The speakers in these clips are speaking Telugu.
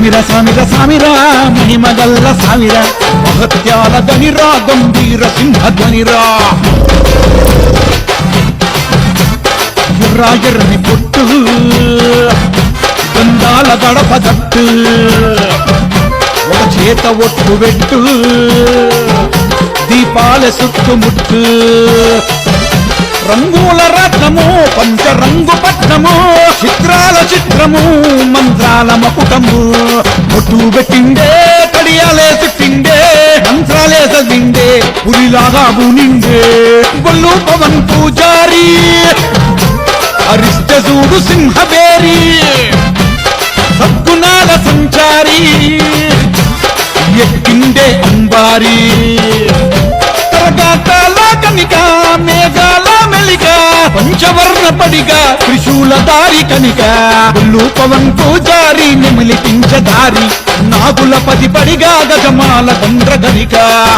సామిర సామిర సామిరా మహిమగల్ల సామిర మహత్యాల ధనిరా గంభీర సింహ ధ్వనిరా ఎర్రా ఎర్రని పొట్టు గంధాల గడప జట్టు ఒక చేత ఒట్టు పెట్టు దీపాల చుట్టుముట్టు రంగుల రత్నము పంచరంగు పట్నము మంత్రము మంత్రాల మకుటము ఒట్టు పెట్టిండే కడియాలే చుట్టిండే మంత్రాలే చదివిండే పులిలాగా బునిండే. బొల్లు పవన్ పూజారి అరిష్ట చూడు సింహబేరి సద్గుణాల సంచారి ఎక్కిండే అంబారీ. పంచవర్ణ త్రిశూల దారి కనిక బుల్లు పవన్ పూజారి నెమిలి పించదారి నాగుల పది పడిగా గజమాల తండ్ర గనిక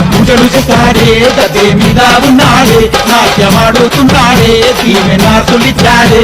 పూజలు చేశాడే గదే మీద ఉన్నాడే నాట్యమాడుతున్నాడే దీవె నాసులిచ్చాడే